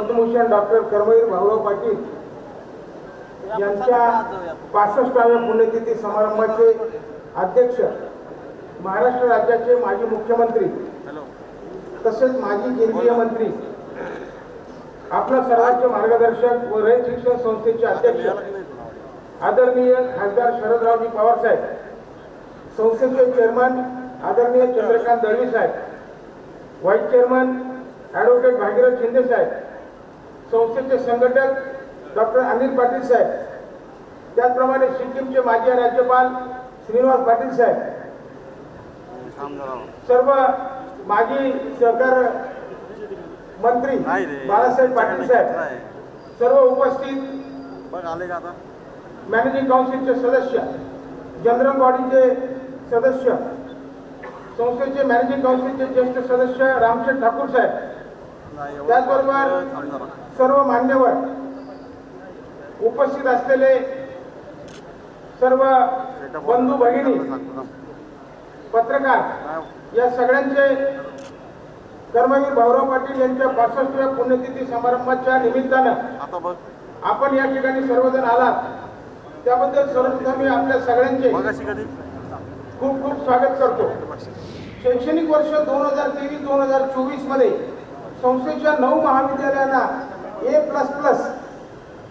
Padma Bhushan doctor Karmaveer Bhaurao Patil यांच्या पासष्टाव्या पुण्यतिथी समारंभाचे अध्यक्ष महाराष्ट्र राज्याचे माजी मुख्यमंत्री तसेच माजी केंद्रीय मंत्री आपला सर्वांचे मार्गदर्शक व रयत शिक्षण संस्थेचे अध्यक्ष आदरणीय खासदार शरदरावजी पवार साहेब संस्थेचे चेअरमन आदरणीय चंद्रकांत दळवी साहेब vice chairman advocate Bhagirath Shinde साहेब संस्थेचे संघटक डॉक्टर अनिल पाटील साहेब. त्याचप्रमाणे सिक्कीमचे माजी राज्यपाल श्रीनिवास पाटील साहेब. सर्व माजी सहकार मंत्री. बाळासाहेब पाटील साहेब. सर्व उपस्थित मॅनेजिंग काउन्सिलचे सदस्य जनरल बॉडीचे सदस्य संस्थेचे मॅनेजिंग काउन्सिलचे ज्येष्ठ सदस्य रामशेठ ठाकूर साहेब. त्याचबरोबर. सर्व मान्यवर उपस्थित असलेले सर्व बंधू भगिनी. पत्रकार या सगळ्यांचे कर्मवीर भाऊराव पाटील यांच्या पासष्टव्या पुण्यतिथी समारंभाच्या निमित्तानं आपण या ठिकाणी सर्वजण आलात त्याबद्दल सर्वप्रथम मी आपल्या सगळ्यांचे खूप खूप स्वागत करतो शैक्षणिक वर्ष दोन हजार तेवीस दोन हजार चोवीसमध्ये संस्थेच्या नऊ महाविद्यालयांना ए प्लस प्लस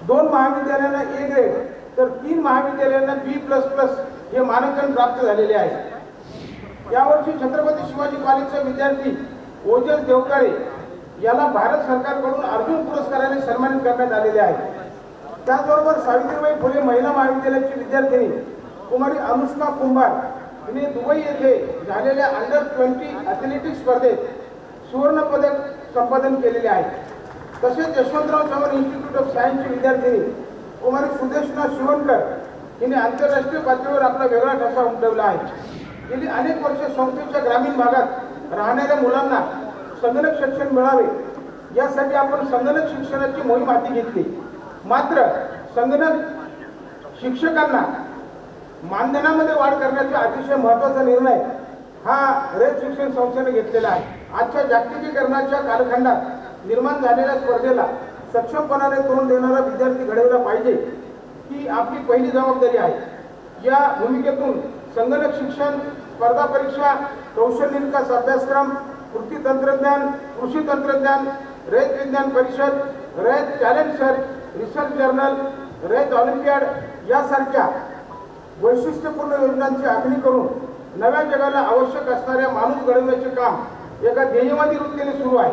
दोन महाविद्यालयांना ए ग्रेड तर तीन महाविद्यालयांना बी प्लस प्लस हे मानांकन प्राप्त झालेले आहे. यावर्षी छत्रपती शिवाजी कॉलेजचे विद्यार्थी ओजस देवकाळे याला भारत सरकारकडून अर्जुन पुरस्काराने सन्मानित करण्यात आलेले आहे. त्याचबरोबर सावित्रीबाई फुले महिला महाविद्यालयाची विद्यार्थिनी कुमारी अनुष्का कुंभार हिने दुबई येथे झालेल्या अंडर ट्वेंटी ॲथलेटिक्स स्पर्धेत सुवर्ण पदक संपादन केलेले आहे. तसेच यशवंतराव चव्हाण इन्स्टिट्यूट ऑफ सायन्सची विद्यार्थिनी कुमारी सुदेशना शिवणकर हिने आंतरराष्ट्रीय पातळीवर आपला वेगळा ठसा उमटवला आहे. गेली अनेक वर्ष संस्थेच्या ग्रामीण भागात राहणाऱ्या मुलांना संगणक शिक्षण मिळावे यासाठी आपण संगणक शिक्षणाची मोहीम हाती घेतली. मात्र संगणक शिक्षकांना मानधनामध्ये वाढ करण्याचा अतिशय महत्त्वाचा निर्णय हा रेड शिक्षण संस्थेने घेतलेला आहे. आजच्या जागतिकीकरणाच्या कालखंडात निर्माण झालेल्या स्पर्धेला सक्षमपणाने तोंड देणारा विद्यार्थी घडवला पाहिजे ही आपली पहिली जबाबदारी आहे. या भूमिकेतून संगणक शिक्षण स्पर्धा परीक्षा कौशल्य विकास अभ्यासक्रम कृती तंत्रज्ञान कृषी तंत्रज्ञान रयत विज्ञान परिषद Rayat talent search research journal Rayat olympiad यासारख्या वैशिष्ट्यपूर्ण योजनांची आखणी करून नव्या जगाला आवश्यक असणाऱ्या माणूस घडवण्याचे काम एका ध्येयवादी वृत्तीने सुरू आहे.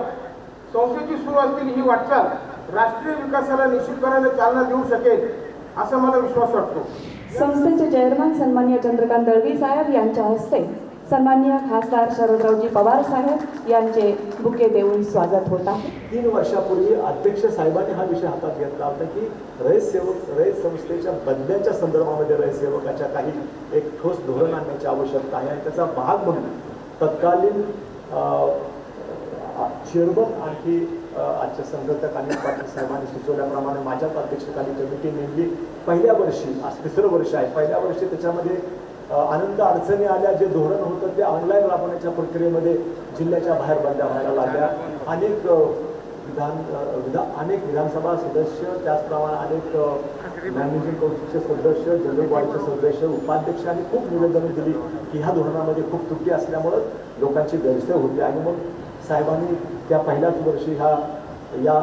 संस्थेची सुरू असलेली ही वाटचाल राष्ट्रीय विकासाला निश्चितपणाने चालना देऊ शकेल असा मला विश्वास वाटतो. संस्थेचे चेअरमन सन्मान्य चंद्रकांत दळवी साहेब यांच्या हस्ते सन्मान्य खासदार शरदरावजी पवार साहेब यांचे बुके देऊन स्वागत होत आहे. तीन वर्षापूर्वी अध्यक्ष साहेबांनी हा विषय हातात घेतला होता की रयत सेवक रयत संस्थेच्या बदल्याच्या संदर्भामध्ये रयत सेवकाच्या काही एक ठोस धोरण आणण्याची आवश्यकता आहे आणि त्याचा भाग म्हणून तत्कालीन चेअरमन आणखी आजच्या संघटक आणि पाटील साहेबांनी सुचवल्याप्रमाणे माझ्याच अध्यक्षतेखाली कमिटी नेमली पहिल्या वर्षी आज तिसरं वर्ष आहे. पहिल्या वर्षी त्याच्यामध्ये आनंद अडचणी आल्या जे धोरण होतं ते ऑनलाईन राबवण्याच्या प्रक्रियेमध्ये जिल्ह्याच्या बाहेर बंद्या व्हायला लागल्या. अनेक विधान विधा विधान अनेक विधानसभा सदस्य त्याचप्रमाणे अनेक मॅनेजिंग कौन्सिलचे सदस्य जनरल बॉडीचे सदस्य उपाध्यक्ष आणि खूप निवेदनं दिली की ह्या धोरणामध्ये खूप त्रुटी असल्यामुळं लोकांची गैरसोय होती. आणि मग साहेबांनी त्या पहिल्याच वर्षी ह्या या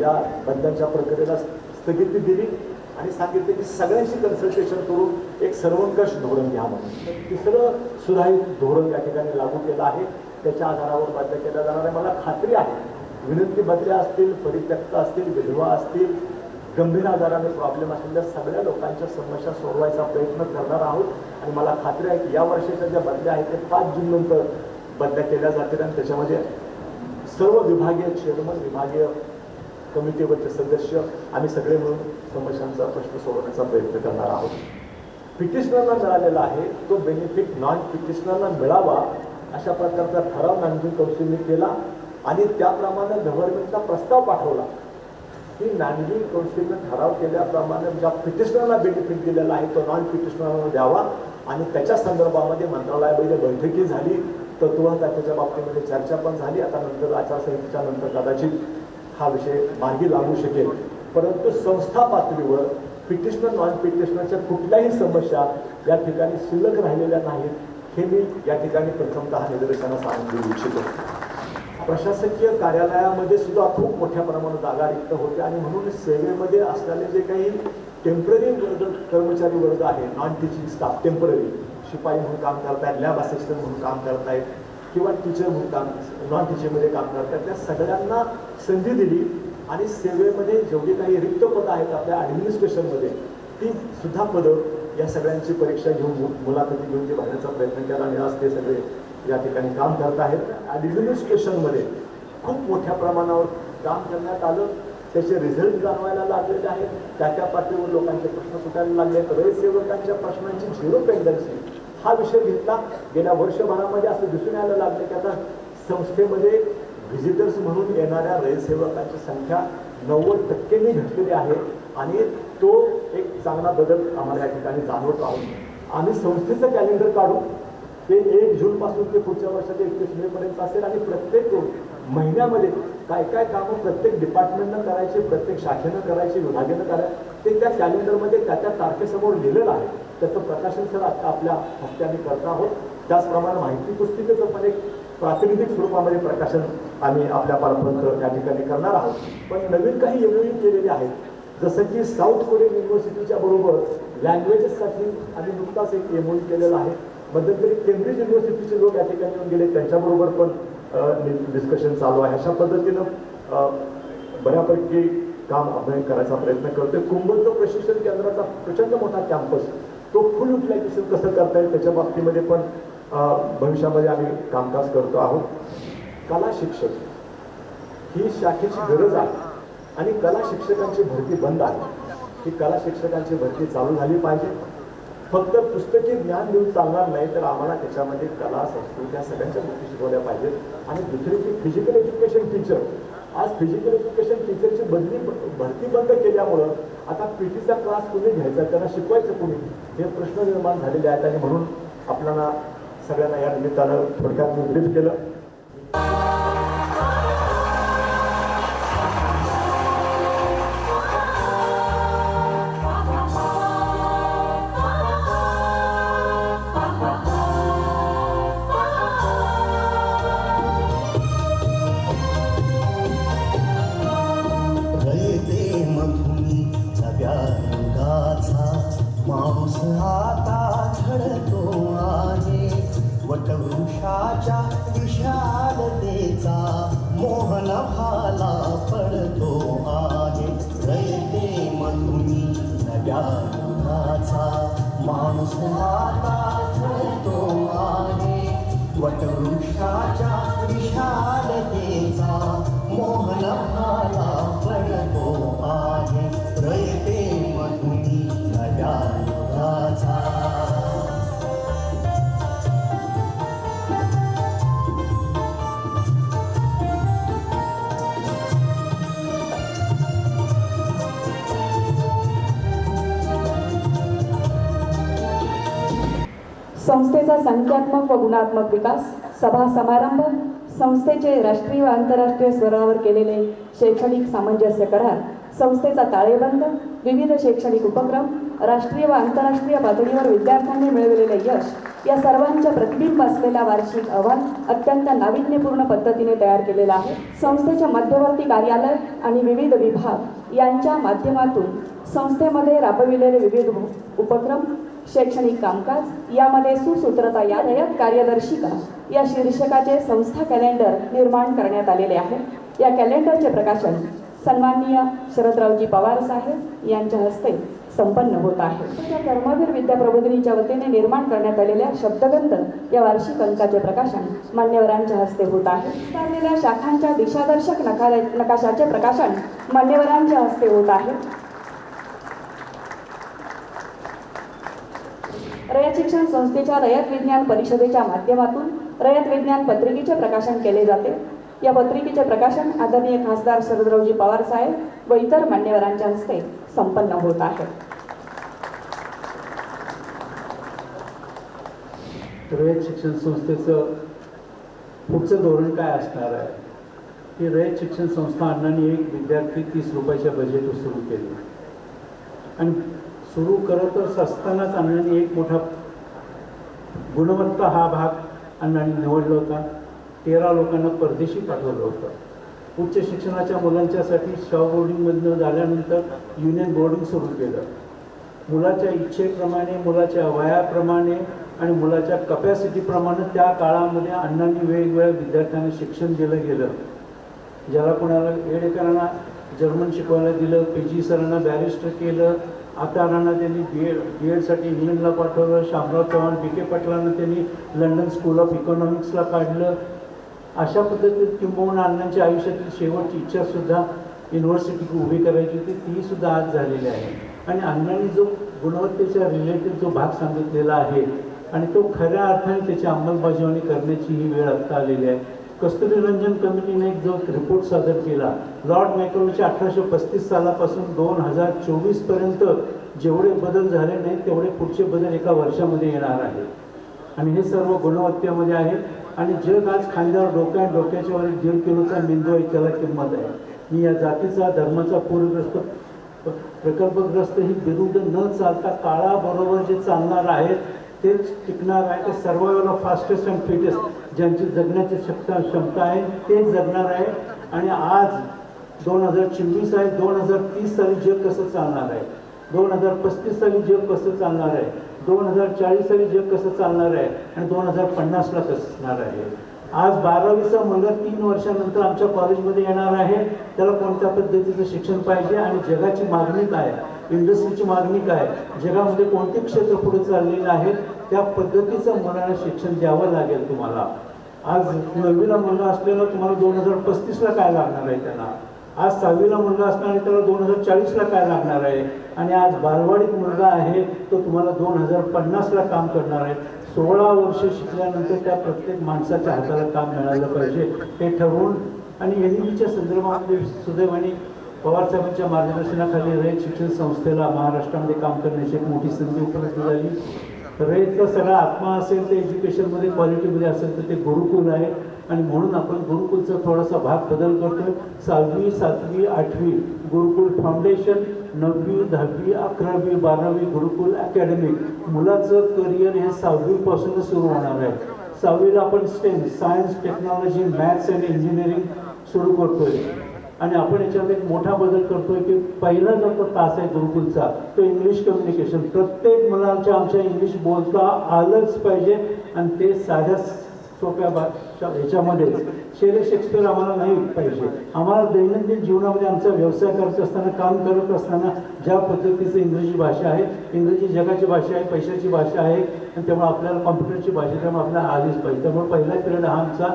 या बंधांच्या प्रक्रियेला स्थगिती दिली आणि सांगितले की सगळ्यांशी कन्सल्टेशन करून एक सर्वंकष धोरण घ्या म्हणून. तिसरं सुधारित धोरण या ठिकाणी लागू केलं आहे. त्याच्या आधारावर बदल्या केल्या जाणार आहे. मला खात्री आहे विनंती बदल्या असतील परित्यक्त असतील विधवा असतील गंभीर आजाराने प्रॉब्लेम असलेल्या सगळ्या लोकांच्या समस्या सोडवायचा प्रयत्न करणार आहोत. आणि मला खात्री आहे की या वर्षाच्या ज्या बदल्या आहेत ते पाच जून नंतर बदल्या केल्या जातील. आणि त्याच्यामध्ये सर्व विभागीय चेअरमन विभागीय कमिटीवरचे सदस्य आम्ही सगळे मिळून समस्यांचा प्रश्न सोडवण्याचा प्रयत्न करणार आहोत. पिटिशनरला मिळालेला आहे तो बेनिफिट नॉन पिटिशनरला मिळावा अशा प्रकारचा ठराव मॅनेजिंग कौशल्य केला. आणि त्याप्रमाणे गव्हर्नमेंटला प्रस्ताव पाठवला. की मॅनेजिंग काउन्सिलने ठराव केल्याप्रमाणे ज्या पिटिशनरला बेनिफिट दिलेला आहे तो नॉन पिटिशनरला द्यावा. आणि त्याच्या संदर्भामध्ये मंत्रालयामध्ये बैठकी झाली. तत्व त्याच्या बाबतीमध्ये चर्चा पण झाली. आता नंतर आचारसंहितेच्या नंतर कदाचित हा विषय मार्गी लागू शकेल. परंतु संस्था पातळीवर पिटिशनर नॉन पिटिशनरच्या कुठल्याही समस्या या ठिकाणी शिल्लक राहिलेल्या नाहीत हे मी या ठिकाणी प्रथमतः निदर्शनास आणून देऊ इच्छितो. प्रशासकीय कार्यालयामध्ये सुद्धा खूप मोठ्या प्रमाणात जागा रिक्त होते आणि म्हणून सेवेमध्ये असलेले जे काही टेंपररी वर्ग कर्मचारी वर्ग आहे नॉन टीचिंग स्टाफ टेंपररी शिपाई म्हणून काम करतायत लॅब असिस्टंट म्हणून काम करतायत किंवा टीचर म्हणून काम नॉन टीचरमध्ये काम करतायत त्या सगळ्यांना संधी दिली आणि सेवेमध्ये जेवढी काही रिक्त पदं आहेत आपल्या ॲडमिनिस्ट्रेशनमध्ये ती सुद्धा पदं या सगळ्यांची परीक्षा घेऊन मुलाखती घेऊन ते भरण्याचा प्रयत्न केला आणि आज ते सगळे या ठिकाणी काम करत आहेत. ॲडमिनिस्ट्रेशनमध्ये खूप मोठ्या प्रमाणावर काम करण्यात आलं. त्याचे रिझल्ट जाणवायला लागलेले आहेत. त्या त्या पातळीवर लोकांचे प्रश्न सुटायला लागले. आहेत रयसेवकांच्या प्रश्नांची झिरो पेंडन्सी हा विषय घेतला. गेल्या वर्षभरामध्ये असं दिसून यायला लागलं की आता संस्थेमध्ये व्हिजिटर्स म्हणून येणाऱ्या रयसेवकांची संख्या नव्वद टक्क्यांनी घटलेली आहे. आणि तो एक चांगला बदल आम्हाला या ठिकाणी जाणवत आहोत आम्ही संस्थेचं कॅलेंडर काढू. ते एक जूनपासून ते पुढच्या वर्षाच्या एकतीस मेपर्यंत असेल आणि प्रत्येक महिन्यामध्ये काय काय कामं प्रत्येक डिपार्टमेंटनं करायचे प्रत्येक शाखेनं करायचे विभागानं करायचे ते त्या कॅलेंडरमध्ये त्या त्या तारखेसमोर लिहिलेलं आहे. त्याचं प्रकाशन सर आता आपल्या हस्त्याने करत आहोत. त्याचप्रमाणे माहिती पुस्तिकेचं पण एक प्रातिनिधिक स्वरूपामध्ये प्रकाशन आम्ही आपल्या पारंपरिक या ठिकाणी करणार आहोत. पण नवीन काही एमओयू केलेले आहेत. जसं की साऊथ कोरियन युनिव्हर्सिटीच्या बरोबर लँग्वेजेससाठी आम्ही नुकताच एक एमओयू केलेला आहे. मध्यंतरी केम्ब्रिज युनिव्हर्सिटीचे लोक या ठिकाणी येऊन गेले. त्यांच्याबरोबर पण डिस्कशन चालू आहे. अशा पद्धतीनं बऱ्यापैकी काम आपण करायचा प्रयत्न करतोय. कुंभलचं प्रशिक्षण केंद्राचा प्रचंड मोठा कॅम्पस तो फुल युटिलायझेशन कसं करता येईल त्याच्या बाबतीमध्ये पण भविष्यामध्ये आम्ही कामकाज करतो आहोत. कला शिक्षक ही शाखेची गरज आहे. आणि कला शिक्षकांची भरती बंद आहे. ही कला शिक्षकांची भरती चालू झाली पाहिजे. फक्त पुस्तकी ज्ञान देऊन चालणार नाही तर आम्हाला त्याच्यामध्ये कला संस्कृती या सगळ्यांच्या गोष्टी शिकवल्या पाहिजेत. आणि दुसरी की फिजिकल एज्युकेशन टीचर आज फिजिकल एज्युकेशन टीचरची बदली भरती बंद केल्यामुळं आता पी टीचा क्लास कुणी घ्यायचा त्यांना शिकवायचं कुणी? हे प्रश्न निर्माण झालेले आहेत आणि म्हणून आपल्याला सगळ्यांना या निमित्तानं थोडक्यात मी ब्रीफ केलं. वटवृक्षाच्या विशालतेचा मोहन भाला पडतो आहे. रयते मधुनी नव्या युगाचा माणूस आता घडतो आहे. वटवृक्षाच्या विशाल संस्थेचा संख्यात्मक व गुणात्मक विकास सभा समारंभ संस्थेचे राष्ट्रीय व आंतरराष्ट्रीय स्तरावर केलेले शैक्षणिक सामंजस्य करार संस्थेचा ताळेबंद विविध शैक्षणिक उपक्रम राष्ट्रीय व आंतरराष्ट्रीय पातळीवर विद्यार्थ्यांनी मिळवलेले यश या सर्वांच्या प्रतिबिंब असलेला वार्षिक अहवाल अत्यंत नाविन्यपूर्ण पद्धतीने तयार केलेला आहे. संस्थेच्या मध्यवर्ती कार्यालय आणि विविध विभाग यांच्या माध्यमातून संस्थेमध्ये राबविलेले विविध उपक्रम शैक्षणिक कामकाज यामध्ये सुसूत्रता या रयत कार्यदर्शिका या शीर्षकाचे संस्था कॅलेंडर निर्माण करण्यात आलेले आहे. या कॅलेंडरचे प्रकाशन सन्माननीय शरदरावजी पवार साहेब यांच्या हस्ते संपन्न होत आहे. या कर्मवीर विद्या प्रबोधिनीच्या वतीने निर्माण करण्यात आलेल्या शब्दगंध या वार्षिक अंकाचे प्रकाशन मान्यवरांच्या हस्ते होत आहे. विस्तारलेल्या शाखांच्या दिशादर्शक नका नकाशाचे प्रकाशन मान्यवरांच्या हस्ते होत आहे. रयत शिक्षण संस्थेच्या रयत विज्ञान परिषदेच्या माध्यमातून रयत विज्ञान पत्रिकेचे प्रकाशन केले जाते. या पत्रिकेचे प्रकाशन आदरणीय खासदार शरदरावजी पवार साहेब व इतर मान्यवरांच्या हस्ते संपन्न होत आहे. रयत शिक्षण संस्थेचं पुढचं धोरण काय असणार आहे? की रयत शिक्षण संस्था अण्णांनी एक विद्यार्थी तीस रुपयाच्या बजेटवर सुरू केली. आणि सुरू करतच असतानाच अण्णांनी एक मोठा गुणवत्ता हा भाग अण्णांनी निवडला होता. तेरा लोकांना परदेशी पाठवलं होतं. उच्च शिक्षणाच्या मुलांच्यासाठी शॉ बोर्डिंगमधनं झाल्यानंतर युनियन बोर्डिंग सुरू केलं. मुलाच्या इच्छेप्रमाणे मुलाच्या वयाप्रमाणे आणि मुलाच्या कपॅसिटीप्रमाणे त्या काळामध्ये अण्णांनी वेगवेगळ्या विद्यार्थ्यांना शिक्षण दिलं गेलं. ज्याला कोणाला एडेकरांना जर्मन शिकवायला दिलं पी जी सरांना बॅरिस्टर केलं आतारांना त्यांनी बी एड बी एडसाठी इंग्लंडला पाठवलं. शामराव चव्हाण बी के पाटलांना त्यांनी लंडन स्कूल ऑफ इकॉनॉमिक्सला काढलं. अशा पद्धतीत किंबहुना अण्णांच्या आयुष्यातील शेवटची इच्छासुद्धा युनिव्हर्सिटी उभी करायची होती. ती सुद्धा आज झालेली आहे. आणि अण्णांनी जो गुणवत्तेच्या रिलेटेड जो भाग सांगितलेला आहे आणि तो खऱ्या अर्थाने त्याची अंमलबजावणी करण्याची ही वेळ आत्ता आलेली आहे. कस्तुरी रंजन कमिटीने एक जो रिपोर्ट सादर केला लॉर्ड मॅक्रोचे अठराशे पस्तीस सालापासून दोन हजार चोवीसपर्यंत जेवढे बदल झाले नाही तेवढे पुढचे बदल एका वर्षामध्ये येणार आहे. आणि हे सर्व गुणवत्तेमध्ये आहे. आणि जग आज खांद्यावर डोक्या डोक्याच्या वर दीड किलोचा मेंदू आहे त्याला किंमत आहे. मी या जातीचा धर्माचा पूरग्रस्त प्रकल्पग्रस्त ही विरुद्ध न चालता काळाबरोबर जे चालणार आहेत तेच टिकणार आहे. ते सर्वांना फास्टेस्ट अँड फिटेस्ट ज्यांची जगण्याची क्षमता क्षमता आहे ते जगणार आहे. आणि आज दोन हजार चोवीस आहे दोन हजार तीस साली जग कसं चालणार आहे? दोन हजार पस्तीस साली जग कसं चालणार आहे? दोन हजार चाळीस साली जग कसं चालणार आहे? आणि दोन हजार पन्नासला कसं असणार आहे? आज बारावीचा मुलगा तीन वर्षानंतर आमच्या कॉलेजमध्ये येणार आहे. त्याला कोणत्या पद्धतीचं शिक्षण पाहिजे? आणि जगाची मागणी काय? आहे इंडस्ट्रीची मागणी काय? आहे? जगामध्ये कोणते क्षेत्र पुढे चाललेलं आहेत? त्या पद्धतीचं मुलांना शिक्षण द्यावं लागेल तुम्हाला. आज नववीला मुलगा असलेलं तुम्हाला दोन हजार पस्तीसला काय लागणार आहे त्यांना आज सहावीला मुलगा असणार त्याला दोन हजार चाळीसला काय लागणार आहे? आणि आज बालवाडीत मुलगा आहे तो तुम्हाला दोन हजार पन्नासला काम करणार आहे. सोळा वर्ष शिकल्यानंतर त्या प्रत्येक माणसाच्या हाताला काम मिळालं पाहिजे. हे ठरवून आणि एन बीच्या संदर्भामध्ये सुदैवाने पवार साहेबांच्या मार्गदर्शनाखाली रयत शिक्षण संस्थेला महाराष्ट्रामध्ये काम करण्याची एक मोठी संधी उपलब्ध झाली. रयतचा सगळा आत्मा असेल तर एज्युकेशनमध्ये क्वालिटीमध्ये असेल तर ते गुरुकुल आहे. आणि म्हणून आपण गुरुकुलचा थोडासा भाग बदल करतोय. सहावी सातवी आठवी गुरुकुल फाउंडेशन नववी दहावी अकरावी बारावी गुरुकुल अकॅडमिक मुलाचं करिअर हे सहावीपासूनच सुरू होणार आहे. सहावीला आपण STEM science technology maths and engineering सुरू करतोय. आणि आपण याच्यात एक मोठा बदल करतोय की पहिला जो तो तास आहे गुरुकुलचा तो इंग्लिश कम्युनिकेशन प्रत्येक मुलांच्या आमच्या इंग्लिश बोलता आलंच पाहिजे आणि ते साध्या सोप्या भाषा ह्याच्यामध्ये शेरे शेक्सपियर आम्हाला नाही पाहिजे. आम्हाला दैनंदिन जीवनामध्ये आमचा व्यवसाय करत असताना काम करत असताना ज्या पद्धतीचं इंग्रजी भाषा आहे इंग्रजी जगाची भाषा आहे पैशाची भाषा आहे आणि त्यामुळे आपल्याला कॉम्प्युटरची भाषा आहे, त्यामुळे आपल्याला आलीच पाहिजे. त्यामुळे पहिला पिरियड हा आमचा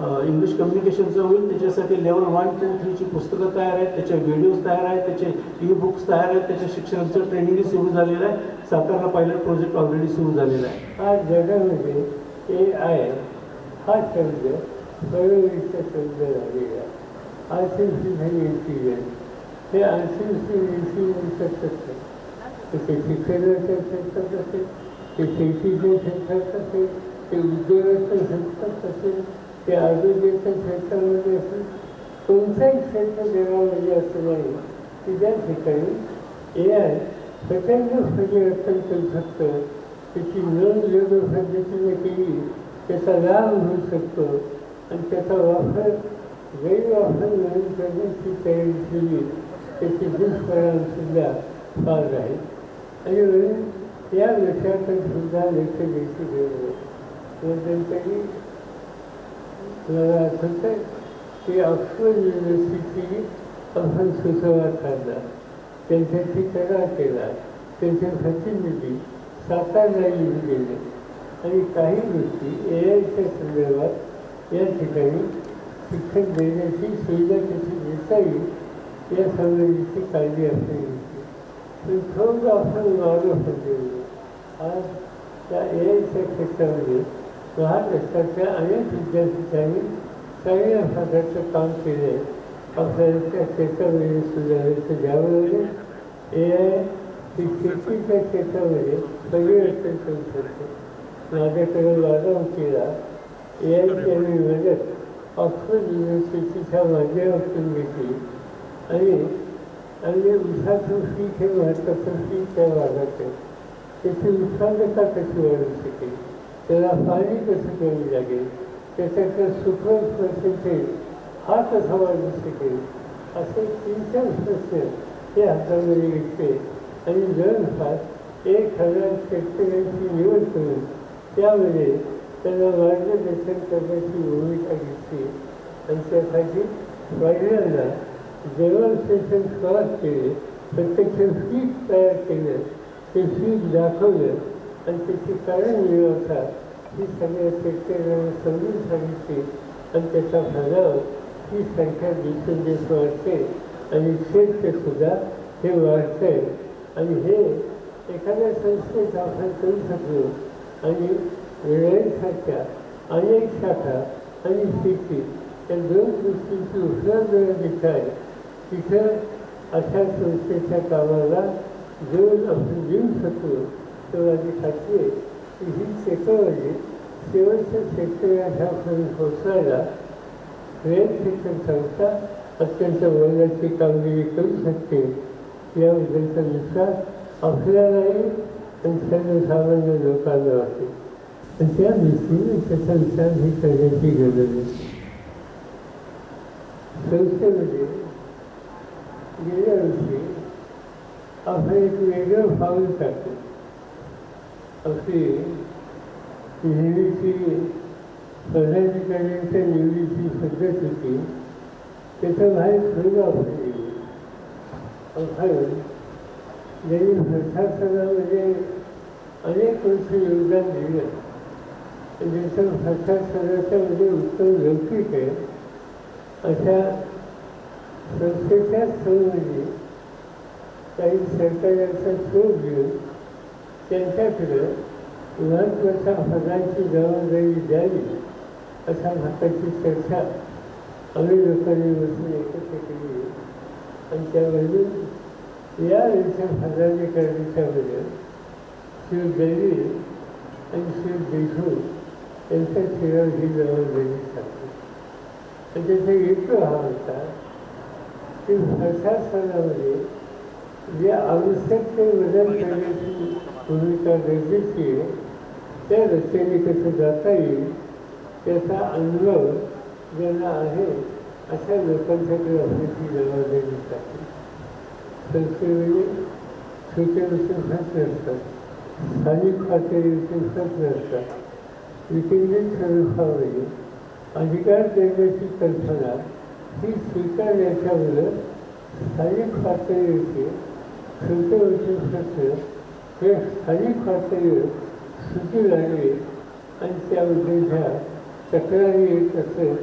इंग्लिश कम्युनिकेशनचं होईल. त्याच्यासाठी लेवल वन टू थ्रीची पुस्तकं तयार आहेत. त्याचे व्हिडिओज तयार आहेत. त्याचे ई बुक्स तयार आहेत. त्याच्या शिक्षणाचं ट्रेनिंगही सुरू झालेलं आहे. सरकारला पायलट प्रोजेक्ट ऑलरेडी सुरू झालेला आहे. हा जगामध्ये ए आय हा शब्द बरोबरीचा शब्द झालेला आहे. आर्टिफिशियल इंटेलिजन्स हे आर्टिफिशियल इंटेलिजन्सचं क्षेत्र ते शिक्षणाच्या क्षेत्रात असेल ते शेतीच्या क्षेत्रात असेल ते उद्योगाच्या क्षेत्रात असेल ते आरोग्याच्या क्षेत्रामध्ये असेल कोणताही क्षेत्र देवामध्ये असं नाही. की ज्या ठिकाणी ए आय प्रचंड परिवर्तन करू शकतं त्याची नोंद योग्य पद्धतीने केली त्याचा लाभ होऊ शकतो आणि त्याचा वापर गैरवापर नवीन करण्याची तयारी केली त्याचे दुष्परिणामसुद्धा फार आहेत आणि म्हणून या विषयाकडे सुद्धा लक्ष द्यायची गरज आहे मध्यंतरी मला आठवतं की ऑक्सफोर्ड युनिव्हर्सिटी आपण सुसंवाद काढला त्यांच्याशी करार केला त्यांचे प्रतिनिधी सातारला येऊन गेले आणि काही गोष्टी ए आयच्या संदर्भात या ठिकाणी शिक्षण देण्याची सुविधा कशी देता येईल या संबंधीची काळजी आपली होती पण थोडं आपण मागं पडलेलो आज त्या ए आयच्या क्षेत्रामध्ये लहान महाराष्ट्राच्या अनेक विद्यापीठांनी सैन्य भागाचं काम केले आहे आपल्याला क्षेत्रामध्ये सुधारायचं घ्यावं लागेल ए आय ही शेतीच्या क्षेत्रामध्ये परिवर्तन करू शकते माझ्याकडे वादम केला ए आयच्या मी मदत ऑक्सफर्ड युनिव्हर्सिटीच्या माध्यमातून घेतली आणि आणि उसाचं पीक हे महत्त्वाचं पीक त्या भागात आहे त्याची उत्पादकता कशी वाढू शकेल त्याला पाणी कसं करावी लागेल त्याच्यातलं सुख पर्सेंटेज हा कसा वाढू शकेल असे तीन चार प्रश्न हे हातामध्ये घेतले आणि जवळपास एक हजार शेतकऱ्यांची निवड करून त्यामध्ये त्यांना मार्गदर्शन करण्याची भूमिका घेतली. आणि त्यासाठी पहिल्यांदा डेमॉन्स्ट्रेशन क्रॉस केले. प्रत्यक्ष स्वीट तयार केलं. ते स्वीट दाखवलं. आणि त्याची कारण मिळवता ही सगळ्या शेतकऱ्यांना समजून सांगितली. आणि त्याचा फलावर ही संख्या दिवसेंदिवस वाढते. आणि सुद्धा हे वाढते. आणि हे एखाद्या संस्थेत आपण करू शकलो. आणि वेळेसारख्या अनेक शाखा आणि शेती या दोन गोष्टींची उपलब्ध देत आहे. तिथं अशा संस्थेच्या कामाला जोड आपण देऊ शकतो तर माझी खात्री आहे की ही टेक्नॉलॉजी शेवटच्या शेतकऱ्याच्यापर्यंत पोहोचायला वेळ शिक्षण संस्था अत्यंत वर्गाची कामगिरी करू शकते. याबद्दलचा विश्वास आपल्यालाही आणि सर्वसामान्य लोकांना वाटते आणि त्या दृष्टीने त्याचा विचार ही करण्याची गरज आहे. संस्थेमध्ये गेल्या वर्षी आपण एक वेगळं पाऊल टाकतो आपली नेहमीची पदाधिकाऱ्यांच्या निवडीची पद्धत होती. त्याचं बाहेर खरं होती ज्यांनी भ्रष्टाचारामध्ये अनेक वर्ष योगदान दिलं. आणि ज्याचं म्हणजे उत्तम लौकिक आहे अशा संस्थेच्या सहमध्ये काही सरकारांचा शोध घेऊन त्यांच्याकडं महत्त्वाच्या हज़ारांची जबाबदारी द्यावी अशा भागाची चर्चा आम्ही लोकांनी बसून एकत्र केली. आणि त्यामध्ये या वेळच्या पदाधिकाऱ्यांच्यामध्ये शिव देवी आणि शिव देशमुख यांच्या शिरावर ही जबाबदारी सांगते आणि त्याचा एक हा होता की प्रशासनामध्ये जे आवश्यक ते बदल करण्याची पूर्वीच्या गरजेची आहे त्या रस्त्याने कसं जाता येईल त्याचा अनुभव ज्यांना आहे अशा लोकांसाठी असण्याची जबाबदारी टाकली संस्थेमध्ये छोट्या विषय खर्च नसतात स्थानिक पातळीवरचे खर्च नसतात. विकेंद्रित स्वरूपावरील अधिकार देण्याची कल्पना ही स्वीकारण्याच्यामुळं स्थानिक पातळीवरचे छोटे मोठे हे स्थानिक पातळीवर सुटी लागली आणि त्या त्याबद्दलच्या तक्रारी येत असेल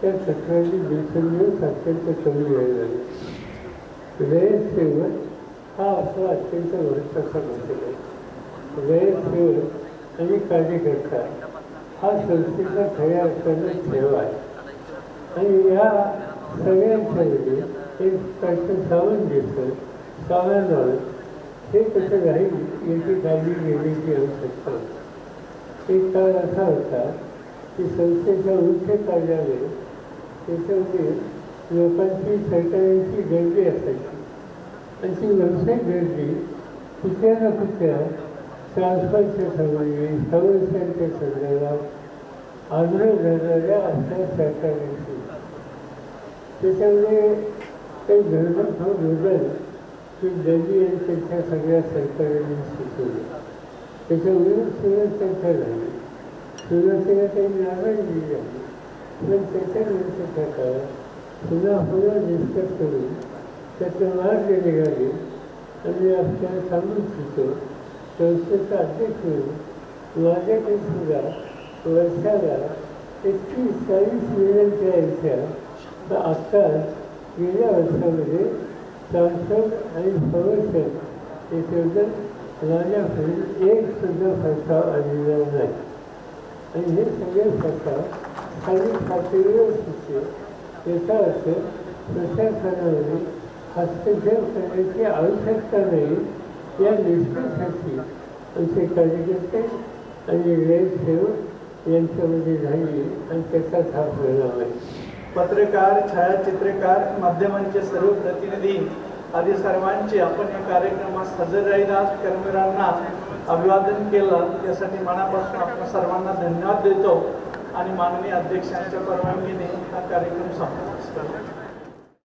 त्या तक्रारी दिवसेंदिवस अत्यंत कमी व्हायला लागल्या वेळसेवक हा असा अत्यंत महत्त्वाचा घटक आहे. वेळसेवक आणि कार्यकर्ता हा संस्थेचा खऱ्या अर्थाने ठेवा आहे. आणि या सगळ्यांच्यामध्ये एक प्रकारचं त्याचं सामंजस्य सामान्य हे कसं राहील? याची काळजी घेण्याची आवश्यकता एक काळ असा होता की संस्थेच्या मुख्य कार्यालय त्याच्यामध्ये लोकांची सरकारांची गर्दी असायची. आणि ती व्यावसायिक गर्दी कुठल्या ना कुठल्या ट्रान्सफरच्या संबंधी समस्यांच्या संदर्भात आग्रह धरणाऱ्या असल्या सरकारांची त्याच्यामध्ये काही धरणं बदल की दिल्ली आणि त्यांच्या सगळ्या सरकारांनी सुचवले त्याच्यामुळे सूर्यसंख्या झाली. सुरक्षेला त्यांनी नारायण दिली झाली पण त्याच्यानंतरच्या काळात पुन्हा पुन्हा डिस्कस करून त्याचं मार्ग निघाले आणि आपल्याला सांगू इच्छितो संस्थेचा अध्यक्ष म्हणून माझ्याकडे सुद्धा वर्षाला एकतीस चाळीस विनंत्या यायच्या तर आत्ता गेल्या वर्षामध्ये ट्रान्सफर आणि प्रमोशन याच्याबद्दल माझ्याकडे एक सुद्धा प्रस्ताव आलेला नाही. आणि हे सगळे प्रस्ताव स्थानिक पातळीवर सुचले याचा अर्थ प्रशासनाने हस्तक्षेप करण्याची आवश्यकता नाही. या निष्ठेसाठी आमचे कार्यकर्ते आणि वेळसेवक यांच्यामध्ये झाली आणि त्याचा हा परिणाम आहे पत्रकार छायाचित्रकार माध्यमांचे सर्व प्रतिनिधी आदी सर्वांचे आपण या कार्यक्रमास हजर राहिला. कर्मवीरांना अभिवादन केलं. त्यासाठी मनापासून आपण सर्वांना धन्यवाद देतो. आणि माननीय अध्यक्षांच्या परवानगीने हा कार्यक्रम संपला